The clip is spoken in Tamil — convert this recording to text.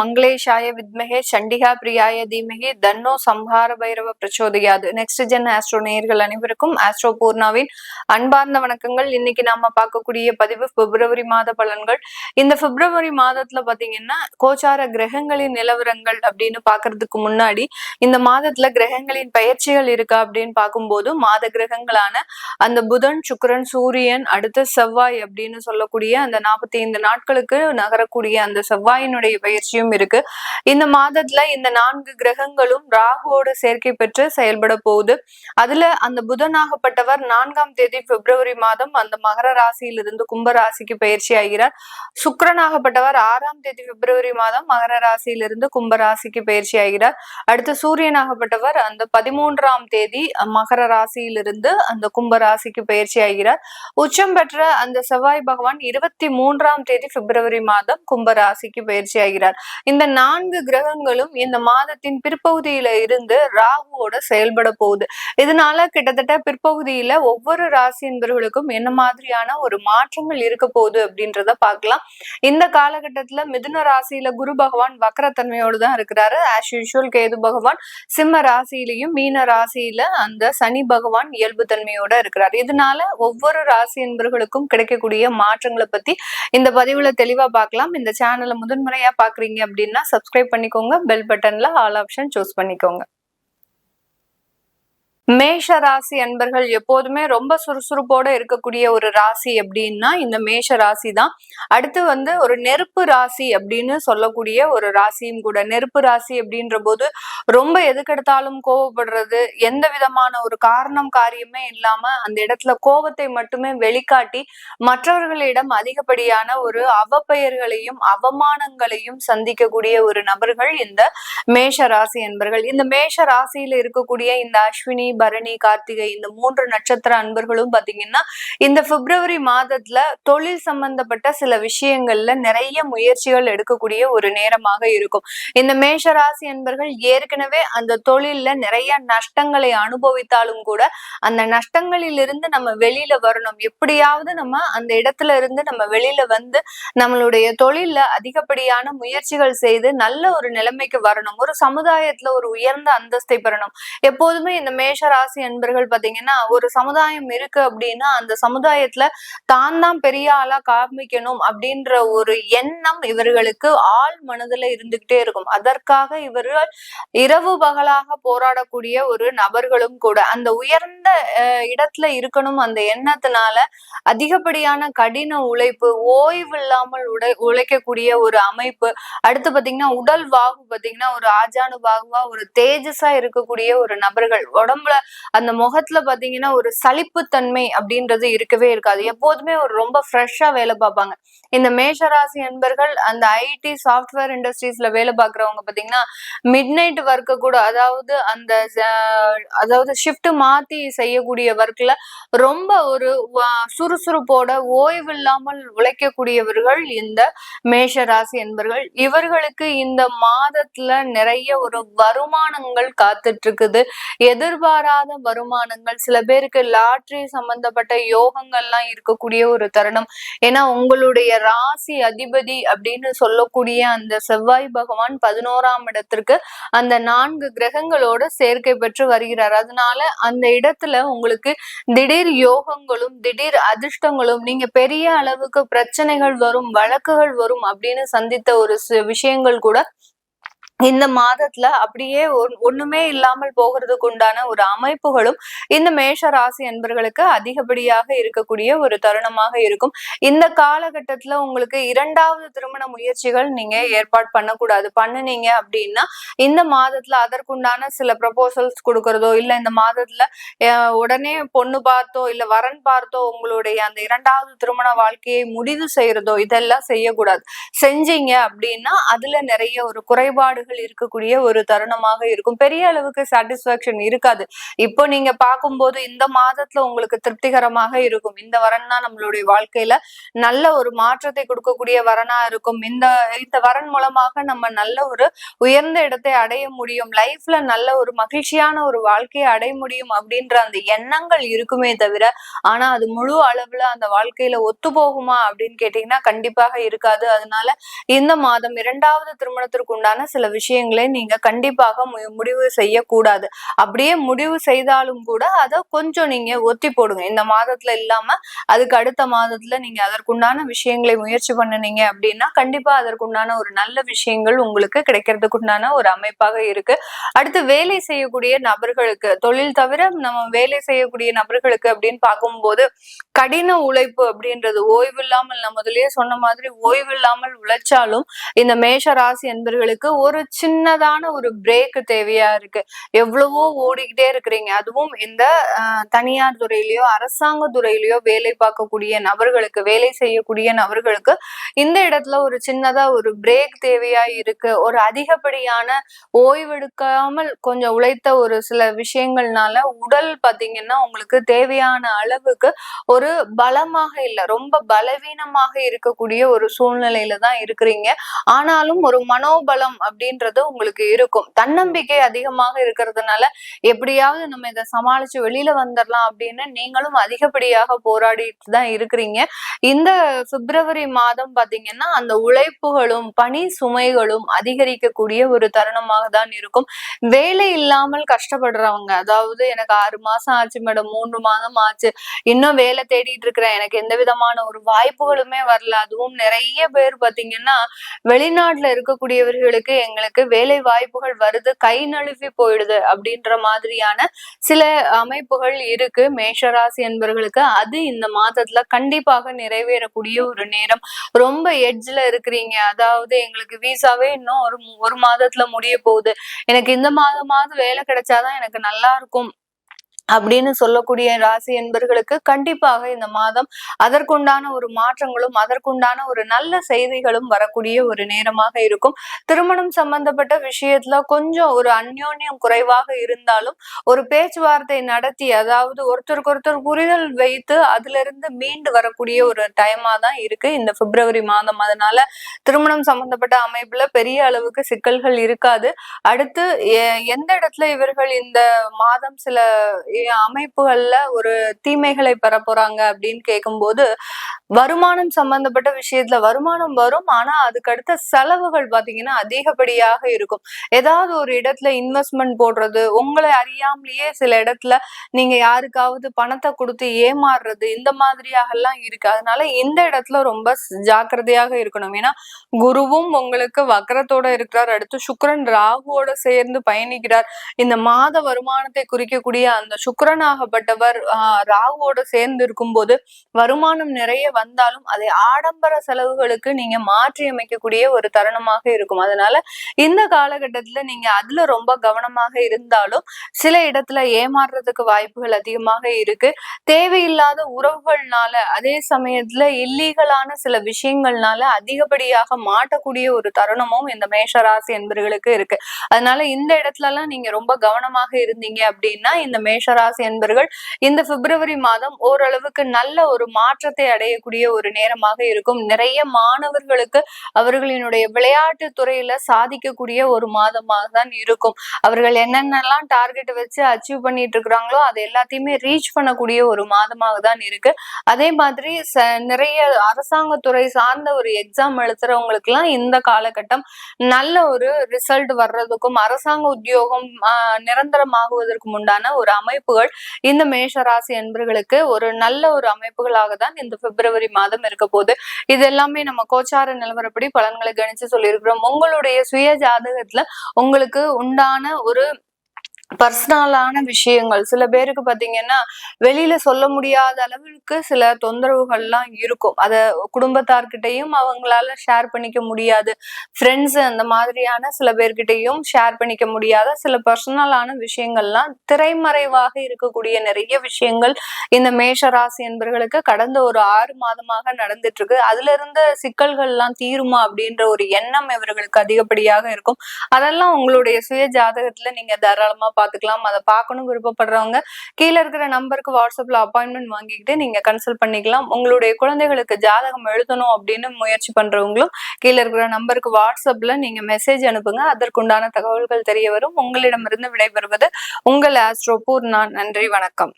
மங்களேஷாய வித்மகே சண்டிகா பிரியாய தீமகே தன்னோ சம்ஹார பைரவ பிரச்சோதயாது நெக்ஸ்ட் ஜென் ஆஸ்ட்ரோ நேயர்கள் அனைவருக்கும் ஆஸ்ட்ரோ பூர்ணாவின் அன்பார்ந்த வணக்கங்கள் இன்னைக்கு நாம பார்க்கக்கூடிய பதிவு பிப்ரவரி மாத பலன்கள் இந்த பிப்ரவரி மாதத்துல பாத்தீங்கன்னா கோச்சார கிரகங்களின் நிலவரங்கள் அப்படின்னு பாக்குறதுக்கு முன்னாடி இந்த மாதத்துல கிரகங்களின் பயிற்சிகள் இருக்கா அப்படின்னு பார்க்கும்போது மாத கிரகங்களான அந்த புதன் சுக்கரன் சூரியன் அடுத்து செவ்வாய் அப்படின்னு சொல்லக்கூடிய அந்த நாற்பத்தி ஐந்து நாட்களுக்கு நகரக்கூடிய அந்த செவ்வாயினுடைய பயிற்சியும் இருக்கு. இந்த மாதத்துல இந்த நான்கு கிரகங்களும் ராகுவோட சேர்க்கை பெற்று செயல்பட போகுது. அதுல அந்த புதனாகப்பட்டவர் நான்காம் தேதி பிப்ரவரி மாதம் அந்த மகர ராசியிலிருந்து கும்ப ராசிக்கு பயிற்சி ஆகிறார். சுக்கரனாகப்பட்டவர் ஆறாம் தேதி பிப்ரவரி மாதம் மகர ராசியிலிருந்து கும்ப ராசிக்கு பயிற்சி ஆகிறார். அடுத்து சூரியனாகப்பட்டவர் அந்த பதிமூன்றாம் தேதி மகர ராசியிலிருந்து அந்த கும்ப ராசிக்கு பயிற்சி ஆகிறார். உச்சம் பெற்ற அந்த செவ்வாய் பகவான் இருபத்தி மூன்றாம் தேதி பிப்ரவரி மாதம் கும்ப ராசிக்கு பயிற்சி ஆகிறார். இந்த நான்கு கிரகங்களும் இந்த மாதத்தின் பிற்பகுதியில இருந்து ராகுவோட செயல்பட போகுது. இதனால கிட்டத்தட்ட பிற்பகுதியில ஒவ்வொரு ராசி என்பவர்களுக்கும் என்ன மாதிரியான ஒரு மாற்றங்கள் இருக்க போகுது அப்படின்றத பார்க்கலாம். இந்த காலகட்டத்துல மிதுன ராசியில குரு பகவான் வக்கரத்தன்மையோடு தான் இருக்கிறாரு. ஆஸ் யூஷுவல் கேது பகவான் சிம்ம ராசியிலையும் மீன ராசியில அந்த சனி பகவான் இயல்பு தன்மையோட இருக்கிறார். இதனால ஒவ்வொரு ராசி என்பவர்களுக்கும் கிடைக்கக்கூடிய மாற்றங்களை பத்தி இந்த பதிவுல தெளிவா பார்க்கலாம். இந்த சேனலை முதன்முறையா பாக்குறீங்க அப்படின்னா சப்ஸ்கிரைப் பண்ணிக்கோங்க. பெல் பட்டன்ல ஆல் ஆப்ஷன் சூஸ் பண்ணிக்கோங்க. மேஷ ராசி அன்பர்கள் எப்போதுமே ரொம்ப சுறுசுறுப்போட இருக்கக்கூடிய ஒரு ராசி அப்படின்னா இந்த மேஷ ராசி தான் அடுத்து வந்து ஒரு நெருப்பு ராசி அப்படின்னு சொல்லக்கூடிய ஒரு ராசியும் கூட. நெருப்பு ராசி அப்படின்ற போது ரொம்ப எதுக்கெடுத்தாலும் கோவப்படுறது எந்த விதமான ஒரு காரணம் காரியமே இல்லாம அந்த இடத்துல கோபத்தை மட்டுமே வெளிக்காட்டி மற்றவர்களிடம் அதிகப்படியான ஒரு அவப்பெயர்களையும் அவமானங்களையும் சந்திக்கக்கூடிய ஒரு நபர்கள் இந்த மேஷ ராசி என்பர்கள் இந்த மேஷ ராசியில இருக்கக்கூடிய இந்த அஸ்வினி பரணி கார்த்திகை இந்த மூன்று நட்சத்திர அன்பர்களும் பாத்தீங்கன்னா இந்த பிப்ரவரி மாதத்துல தொழில் சம்பந்தப்பட்ட சில விஷயங்கள்ல நிறைய முயற்சிகள் எடுக்கக்கூடிய ஒரு நேரமாக இருக்கும். இந்த மேஷ ராசி அன்பர்கள் ஏற்கனவே அந்த தொழில்ல நிறைய நஷ்டங்களை அனுபவித்தாலும் கூட அந்த நஷ்டங்களில் இருந்து நம்ம வெளியில வரணும். எப்படியாவது நம்ம அந்த இடத்துல இருந்து நம்ம வெளியில வந்து நம்மளுடைய தொழில்ல அதிகப்படியான முயற்சிகள் செய்து நல்ல ஒரு நிலைமைக்கு வரணும். ஒரு சமுதாயத்துல ஒரு உயர்ந்த அந்தஸ்தை பெறணும். எப்போதுமே இந்த மேஷ ராசி அன்பர்கள் பாத்தீங்கன்னா ஒரு சமுதாயம் இருக்கு அப்படின்னா அந்த சமுதாயத்துல தான் தான் பெரிய ஆளா காமிக்கணும் அப்படின்ற ஒரு எண்ணம் இவர்களுக்கு ஆள் மனதுல இருந்துகிட்டே இருக்கும். அதற்காக இவர்கள் இரவு பகலாக போராடக்கூடிய ஒரு நபர்களும் கூட அந்த உயர்ந்த இடத்துல இருக்கணும். அந்த எண்ணத்தினால அதிகப்படியான கடின உழைப்பு ஓய்வு இல்லாமல் உடை உழைக்கக்கூடிய ஒரு அமைப்பு. அடுத்து பாத்தீங்கன்னா உடல் வாகு பாத்தீங்கன்னா ஒரு ஆஜானு பாகுவா ஒரு தேஜஸா இருக்கக்கூடிய ஒரு நபர்கள் உடம்புல அந்த முகத்துல பாத்தீங்கன்னா ஒரு சலிப்புத்தன்மை அப்படின்றது இருக்கவே இருக்காது. எப்போதுமே ஒரு ரொம்ப ஃப்ரெஷ்ஷா வேலை பார்ப்பாங்க. இந்த மேஷராசி என்பர்கள் அந்த ஐடி சாஃப்ட்வேர் இண்டஸ்ட்ரீஸ்ல வேலை பார்க்குறவங்க பாத்தீங்கன்னா மிட் நைட் ஒர்க்கு கூட அதாவது அந்த அதாவது ஷிஃப்ட் மாத்தி செய்யக்கூடிய ஒர்க்ல ரொம்ப ஒரு சுறுசுறுப்போட ஓய்வு இல்லாமல் உழைக்கக்கூடியவர்கள் இந்த மேஷ ராசி என்பர்கள் இவர்களுக்கு இந்த மாதத்துல நிறைய ஒரு வருமானங்கள் காத்துட்டு இருக்குது. எதிர்பாராத வருமானங்கள் சில பேருக்கு லாட்ரி சம்பந்தப்பட்ட யோகங்கள்லாம் இருக்கக்கூடிய ஒரு தருணம். ஏன்னா உங்களுடைய ராசி அதிபதி அப்படின்னு சொல்லக்கூடிய அந்த செவ்வாய் பகவான் பதினோராம் இடத்திற்கு அந்த நான்கு கிரகங்களோட சேர்க்கை பெற்று வருகிறார். அதனால அந்த இடத்துல உங்களுக்கு திடீர் யோகங்களும் திடீர் அதிர்ஷ்டங்களும் நீங்க பெரிய அளவுக்கு பிரச்சனைகள் வரும் வழக்குகள் வரும் அப்படின்னு சந்தித்த ஒரு விஷயங்கள் கூட இந்த மாதத்துல அப்படியே ஒண்ணுமே இல்லாமல் போகிறதுக்கு உண்டான ஒரு அமைப்புகளும் இந்த மேஷ ராசி என்பர்களுக்கு அதிகப்படியாக இருக்கக்கூடிய ஒரு தருணமாக இருக்கும். இந்த காலகட்டத்துல உங்களுக்கு இரண்டாவது திருமண முயற்சிகள் நீங்க ஏற்பாடு பண்ணக்கூடாது. பண்ணுனீங்க அப்படின்னா இந்த மாதத்துல அதற்குண்டான சில ப்ரப்போசல்ஸ் கொடுக்கறதோ இல்ல இந்த மாதத்துல உடனே பொண்ணு பார்த்தோ இல்ல வரன் பார்த்தோ உங்களுடைய அந்த இரண்டாவது திருமண வாழ்க்கையை முடிவு செய்யறதோ இதெல்லாம் செய்யக்கூடாது. செஞ்சீங்க அப்படின்னா அதுல நிறைய ஒரு குறைபாடுகள் குறைபாடுகள் இருக்கக்கூடிய ஒரு தருணமாக இருக்கும். பெரிய அளவுக்கு சாட்டிஸ்பாக்சன் இருக்காது. இப்போ நீங்க பார்க்கும்போது இந்த மாதத்துல உங்களுக்கு திருப்திகரமாக இருக்கும். இந்த வரன் தான் நம்மளுடைய வாழ்க்கையில நல்ல ஒரு மாற்றத்தை கொடுக்கக்கூடிய வரனா இருக்கும். இந்த இந்த வரன் மூலமாக நம்ம நல்ல ஒரு உயர்ந்த இடத்தை அடைய முடியும். லைஃப்ல நல்ல ஒரு மகிழ்ச்சியான ஒரு வாழ்க்கையை அடைய முடியும் அப்படின்ற அந்த எண்ணங்கள் இருக்குமே தவிர ஆனா அது முழு அளவுல அந்த வாழ்க்கையில ஒத்து போகுமா அப்படின்னு கேட்டீங்கன்னா கண்டிப்பாக இருக்காது. அதனால இந்த மாதம் இரண்டாவது திருமணத்திற்கு உண்டான சில விஷயங்களை நீங்க கண்டிப்பாக முடிவு செய்யக்கூடாது. அப்படியே முடிவு செய்தாலும் கூட அதை கொஞ்சம் நீங்க ஒத்தி போடுங்க. இந்த மாதத்துல இல்லாம அதுக்கு அடுத்த மாதத்துல நீங்க அதற்குண்டான விஷயங்களை முயற்சி பண்ணுனீங்க அப்படின்னா கண்டிப்பா அதற்குண்டான ஒரு நல்ல விஷயங்கள் உங்களுக்கு கிடைக்கிறதுக்கு உண்டான ஒரு அமைப்பாக இருக்கு. அடுத்து வேலை செய்யக்கூடிய நபர்களுக்கு தொழில் தவிர நம்ம வேலை செய்யக்கூடிய நபர்களுக்கு அப்படின்னு பார்க்கும்போது கடின உழைப்பு அப்படின்றது ஓய்வு இல்லாமல் நான் முதலே சொன்ன மாதிரி ஓய்வு இல்லாமல் உழைச்சாலும் இந்த மேஷ ராசி என்பர்களுக்கு ஒரு சின்னதான ஒரு பிரேக் தேவையா இருக்கு. எவ்வளவோ ஓடிக்கிட்டே இருக்கிறீங்க. அதுவும் இந்த தனியார் துறையிலயோ அரசாங்க துறையிலயோ வேலை பார்க்கக்கூடிய நபர்களுக்கு வேலை செய்யக்கூடிய நபர்களுக்கு இந்த இடத்துல ஒரு சின்னதா ஒரு பிரேக் தேவையா இருக்கு. ஒரு அதிகப்படியான ஓய்வெடுக்காமல் கொஞ்சம் உழைத்த ஒரு சில விஷயங்கள்னால உடல் பாத்தீங்கன்னா உங்களுக்கு தேவையான அளவுக்கு ஒரு பலமாக இல்லை. ரொம்ப பலவீனமாக இருக்கக்கூடிய ஒரு சூழ்நிலையில தான் இருக்கிறீங்க. ஆனாலும் ஒரு மனோபலம் அப்படின்னு அப்படின்றது உங்களுக்கு இருக்கும். தன்னம்பிக்கை அதிகமாக இருக்கிறதுனால எப்படியாவது நம்ம இதை சமாளிச்சு வெளியில வந்துடலாம் அப்படின்னு நீங்களும் அதிகப்படியாக போராடிட்டு தான் இருக்கிறீங்க. இந்த பிப்ரவரி மாதம் பாத்தீங்கன்னா அந்த உழைப்புகளும் பணி சுமைகளும் அதிகரிக்கக்கூடிய ஒரு தருணமாக தான் இருக்கும். வேலை இல்லாமல் கஷ்டப்படுறவங்க அதாவது எனக்கு ஆறு மாசம் ஆச்சு மேடம் மூன்று மாதம் ஆச்சு இன்னும் வேலை தேடிட்டு இருக்கிறேன் எனக்கு எந்த விதமான ஒரு வாய்ப்புகளுமே வரல. அதுவும் நிறைய பேர் பாத்தீங்கன்னா வெளிநாட்டுல இருக்கக்கூடியவர்களுக்கு எங்க எங்களுக்கு வேலை வாய்ப்புகள் வருது கை நழுவி போயிடுது அப்படின்ற மாதிரியான சில அமைப்புகள் இருக்கு. மேஷராசி என்பவர்களுக்கு அது இந்த மாதத்துல கண்டிப்பாக நிறைவேறக்கூடிய ஒரு நேரம். ரொம்ப எட்ஜ்ல இருக்கிறீங்க. அதாவது எங்களுக்கு வீசாவே இன்னும் ஒரு ஒரு மாதத்துல முடிய போகுது. எனக்கு இந்த மாதமாவது வேலை கிடைச்சாதான் எனக்கு நல்லா இருக்கும். அப்படின்னு சொல்லக்கூடிய ராசி என்பர்களுக்கு கண்டிப்பாக இந்த மாதம் அதற்குண்டான ஒரு மாற்றங்களும் அதற்குண்டான ஒரு நல்ல செய்திகளும் வரக்கூடிய ஒரு நேரமாக இருக்கும். திருமணம் சம்பந்தப்பட்ட விஷயத்துல கொஞ்சம் ஒரு அந்யோன்யம் குறைவாக இருந்தாலும் ஒரு பேச்சுவார்த்தை நடத்தி அதாவது ஒருத்தருக்கு ஒருத்தர் புரிதல் வைத்து அதுல இருந்து மீண்டு வரக்கூடிய ஒரு டைமா தான் இருக்கு இந்த பிப்ரவரி மாதம். அதனால திருமணம் சம்பந்தப்பட்ட அமைப்புல பெரிய அளவுக்கு சிக்கல்கள் இருக்காது. அடுத்து எந்த இடத்துல இவர்கள் இந்த மாதம் சில அமைப்புகள்ல ஒரு தீமைகளை பெற போறாங்க அப்படின்னு கேட்கும்போது வருமானம் சம்பந்தப்பட்ட விஷயத்துல வருமானம் வரும். ஆனா அதுக்கு அடுத்த செலவுகள் பாத்தீங்கன்னா அதிகப்படியாக இருக்கும். ஏதாவது ஒரு இடத்துல இன்வெஸ்ட்மெண்ட் போடுறது உங்களை அறியாமலேயே சில இடத்துல நீங்க யாருக்காவது பணத்தை கொடுத்து ஏமாறுறது இந்த மாதிரியாக எல்லாம் இருக்கு. அதனால இந்த இடத்துல ரொம்ப ஜாக்கிரதையாக இருக்கணும். ஏன்னா குருவும் உங்களுக்கு வக்கரத்தோட இருக்கிறார். அடுத்து சுக்கரன் ராகுவோட சேர்ந்து பயணிக்கிறார். இந்த மாத வருமானத்தை குறிக்கக்கூடிய அந்த சுக்கரனாகப்பட்டவர் ஆஹ் ராகுவோட சேர்ந்து இருக்கும்போது வருமானம் நிறைய வந்தாலும் அதை ஆடம்பர செலவுகளுக்கு நீங்க மாற்றி அமைக்கக்கூடிய ஒரு தருணமாக இருக்கும். அதனால இந்த காலகட்டத்துல நீங்க அதுல ரொம்ப கவனமாக இருந்தாலும் சில இடத்துல ஏமாறுறதுக்கு வாய்ப்புகள் அதிகமாக இருக்கு. தேவையில்லாத உறவுகள்னால அதே சமயத்துல இல்லீகலான சில விஷயங்கள்னால அதிகப்படியாக மாட்டக்கூடிய ஒரு தருணமும் இந்த மேஷராசி என்பர்களுக்கு இருக்கு. அதனால இந்த இடத்துல எல்லாம் நீங்க ரொம்ப கவனமாக இருந்தீங்க அப்படின்னா இந்த மேஷராசி என்பர்கள் இந்த பிப்ரவரி மாதம் ஓரளவுக்கு நல்ல ஒரு மாற்றத்தை அடையக்கூடிய இருக்கக்கூடிய ஒரு நேரமாக இருக்கும். நிறைய மாணவர்களுக்கு அவர்களினுடைய விளையாட்டு துறையில சாதிக்கக்கூடிய ஒரு மாதமாக தான் இருக்கும். அவர்கள் என்னென்னலாம் டார்கெட் வச்சு அச்சீவ் பண்ணிட்டு இருக்கிறாங்களோ அது எல்லாத்தையுமே ரீச் பண்ணக்கூடிய ஒரு மாதமாக தான் இருக்கு. அதே மாதிரி நிறைய அரசாங்கத்துறை சார்ந்த ஒரு எக்ஸாம் எழுத்துறவங்களுக்கு எல்லாம் இந்த காலகட்டம் நல்ல ஒரு ரிசல்ட் வர்றதுக்கும் அரசாங்க உத்தியோகம் நிரந்தரமாகுவதற்கும் உண்டான ஒரு அமைப்புகள் இந்த மேஷராசி என்பர்களுக்கு ஒரு நல்ல ஒரு அமைப்புகளாக தான் இந்த பிப்ரவரி பிப்ரவரி மாதம் இருக்க போது இது எல்லாமே நம்ம கோச்சார நிலவரப்படி பலன்களை கணிச்சு சொல்லியிருக்கிறோம். உங்களுடைய சுய ஜாதகத்துல உங்களுக்கு உண்டான ஒரு பர்சனலான விஷயங்கள். சில பேருக்கு பாத்தீங்கன்னா வெளியில சொல்ல முடியாத அளவுக்கு சில தொந்தரவுகள்லாம் இருக்கும். அத குடும்பத்தார்கிட்டயும் அவங்களால ஷேர் பண்ணிக்க முடியாது. ஃப்ரெண்ட்ஸ் அந்த மாதிரியான சில பேர்கிட்டயும் ஷேர் பண்ணிக்க முடியாத சில பர்சனலான விஷயங்கள்லாம் திரைமறைவாக இருக்கக்கூடிய நிறைய விஷயங்கள் இந்த மேஷ ராசி என்பர்களுக்கு கடந்த ஒரு ஆறு மாதமாக நடந்துட்டு இருக்கு அதுல இருந்த சிக்கல்கள்லாம் தீருமா அப்படின்ற ஒரு எண்ணம் இவர்களுக்கு அதிகப்படியாக இருக்கும். அதெல்லாம் உங்களுடைய சுய ஜாதகத்துல நீங்க தாராளமா பார்த்துக்கலாம் அதை பார்க்கணும் விருப்பப்படுறவங்க கீழே இருக்கிற நம்பருக்கு வாட்ஸ்அப்ல அப்பாயின்மெண்ட் வாங்கிக்கிட்டு நீங்க கன்சல்ட் பண்ணிக்கலாம். உங்களுடைய குழந்தைகளுக்கு ஜாதகம் எழுதணும் அப்படின்னு முயற்சி பண்றவங்களும் கீழே இருக்கிற நம்பருக்கு வாட்ஸ்அப்ல நீங்க மெசேஜ் அனுப்புங்க. அதற்குண்டான தகவல்கள் தெரிய வரும். உங்களிடமிருந்து விடைபெறுவது உங்கள் ஆஸ்ட்ரோ பூர்ணா. நன்றி வணக்கம்.